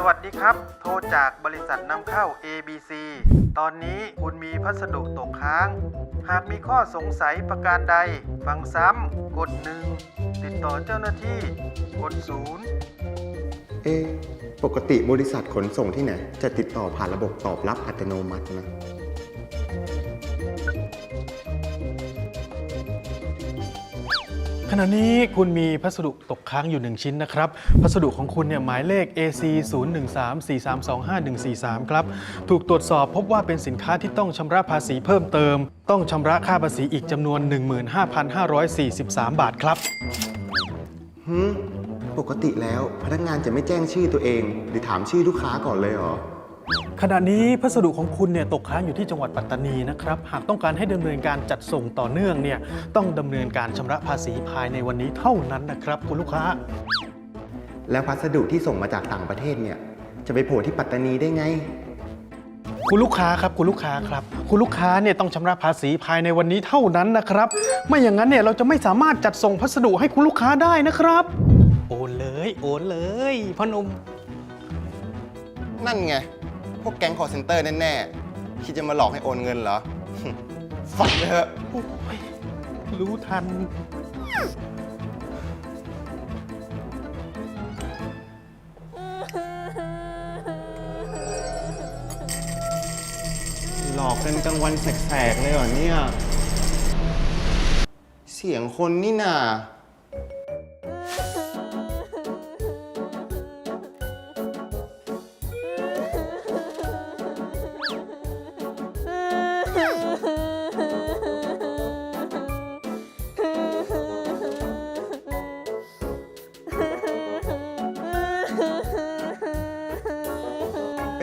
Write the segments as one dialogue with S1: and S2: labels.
S1: สวัสดีครับ โทรจากบริษัทนำเข้า ABC ตอนนี้คุณมีพัสดุตกค้าง หากมีข้อสงสัยประการใด ฟังซ้ำ กดหนึ่งติดต่อเจ้าหน้าที่ กด0
S2: เอ๊ะปกติบริษัทขนส่งที่ไหน จะติดต่อผ่านระบบตอบรับอัตโนมัตินะ
S3: ขณะนี้คุณมีพัสดุตกค้างอยู่ 1 ชิ้นนะครับ พัสดุของคุณเนี่ยหมายเลข AC 0 1 3 4 3 2 5 1 4 3 ครับ ถูกตรวจสอบพบว่าเป็นสินค้าที่ต้องชำระภาษีเพิ่มเติม ต้องชำระค่าภาษีอีกจำนวน 15,543 บาทครับ
S2: หืมปกติแล้วพนักงานจะไม่แจ้งชื่อตัวเอง หรือถามชื่อลูกค้าก่อนเลยเหรอ
S3: ขณะนี้พัสดุของคุณเนี่ยตกค้างอยู่ที่จังหวัดปัตตานีนะครับ หากต้องการให้ดำเนินการจัดส่งต่อเนื่องเนี่ยต้องดำเนินการชำระภาษีภายในวันนี้เท่านั้นนะครับคุณลูกค้า
S2: แล้วพัสดุที่ส่งมาจากต่างประเทศเนี่ย จะไปโผล่ที่ปัตตานีได้ไง
S3: คุณลูกค้าครับคุณลูกค้าครับ คุณลูกค้าเนี่ยต้องชำระภาษีภายในวันนี้เท่านั้นนะครับ ไม่อย่างนั้นเนี่ยเราจะไม่สามารถจัดส่งพัสดุให้คุณลูกค้าได้นะครับ โอนเลย โอนเลยพ่อหนุ่ม
S2: นั่นไง พวกแก๊งคอร์เซนเตอร์แน่ๆ คิดจะมาหลอกให้โอนเงินเหรอ ฝันเลยเถอะ
S3: โอ้ยรู้ทัน
S2: หลอกกันกลางวันแสกๆเลยเหรอเนี่ย เสียงคนนี่นา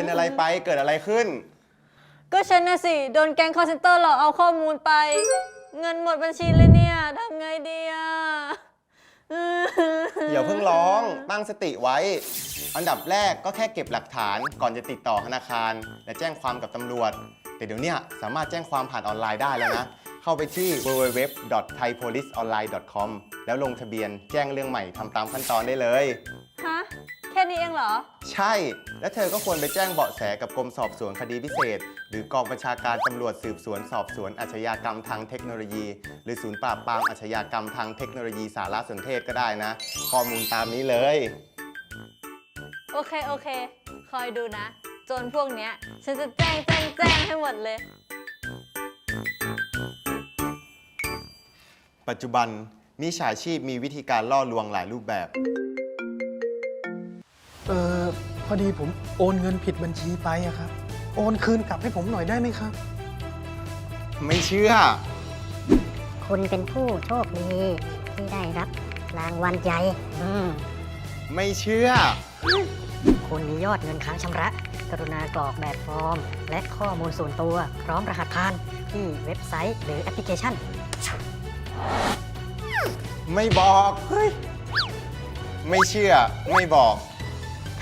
S2: เป็นอะไรไปเกิดอะไรขึ้น
S4: ก็ฉันน่ะสิ โดนแก๊งคอร์เซนเตอร์หลอกเอาข้อมูลไป เงินหมดบัญชีเลยเนี่ยทำไงดีอะ
S2: อย่าเพิ่งร้องตั้งสติไว้ อันดับแรกก็แค่เก็บหลักฐานก่อนจะติดต่อธนาคาร และแจ้งความกับตำรวจ แต่เดี๋ยวเนี้ยสามารถแจ้งความผ่านออนไลน์ได้แล้วนะ เข้าไปที่ www.thaipoliceonline.com แล้วลงทะเบียนแจ้งเรื่องใหม่ทำตามขั้นตอนได้เลย
S4: ฮะ แค่นี้เองเหรอ
S2: ใช่ และเธอก็ควรไปแจ้งเบาะแสกับกรมสอบสวนคดีพิเศษ หรือกองบัญชาการตำรวจสืบสวนสอบสวนอาชญากรรมทางเทคโนโลยี หรือศูนย์ปราบปรามอาชญากรรมทางเทคโนโลยีสารสนเทศก็ได้นะ ข้อมูลตามนี้เลย
S4: โอเค โอเค คอยดูนะ โจนพวกเนี้ย ฉันจะแจ้งแจ้งแจ้งให้หมดเลย
S2: ปัจจุบันมีฉาชีพมีวิธีการล่อลวงหลายรูปแบบ
S3: เออพอดีผมโอนเงินผิดบัญชีไปอะครับ โอนคืนกลับให้ผมหน่อยได้ไหมครับ
S2: ไม่เชื่อ
S5: คุณเป็นผู้โชคดีที่ได้รับรางวัลใหญ่อืม
S2: ไม่เชื่อ
S5: คุณมียอดเงินค้างชำระ กรุณากรอกแบบฟอร์ม และข้อมูลส่วนตัว พร้อมรหัสผ่านที่เว็บไซต์หรือแอปพลิเคชัน
S2: ไม่บอกเฮ้ยไม่เชื่อ ไม่บอก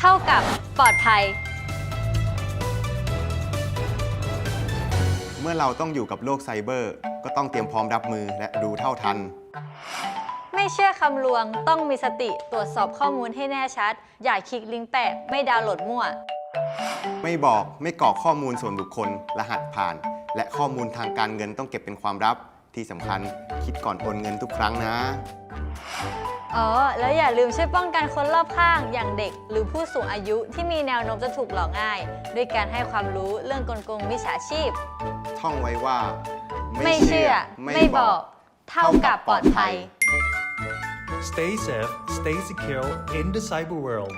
S4: เท่ากับปลอดภัย
S2: เมื่อเราต้องอยู่กับโลกไซเบอร์ ก็ต้องเตรียมพร้อมรับมือและรู้เท่าทัน
S4: ไม่เชื่อคำลวงต้องมีสติตรวจสอบข้อมูลให้แน่ชัด อย่าคลิกลิงก์แปลกไม่ดาวน์โหลดมั่ว
S2: ไม่บอกไม่กรอกข้อมูลส่วนบุคคล รหัสผ่าน และข้อมูลทางการเงินต้องเก็บเป็นความลับ ที่สำคัญคิดก่อนโอนเงินทุกครั้งนะ
S4: อ๋อ แล้วอย่าลืมช่วยป้องกันคนรอบข้างอย่างเด็ก หรือผู้สูงอายุที่มีแนวโน้มจะถูกหลอกง่าย ด้วยการให้ความรู้เรื่องกลโกงมิจฉาชีพ
S2: ท่องไว้ว่า
S4: ไม่เชื่อ ไม่บอก เท่ากับปลอดภัย
S6: Stay safe, stay secure in the cyber world.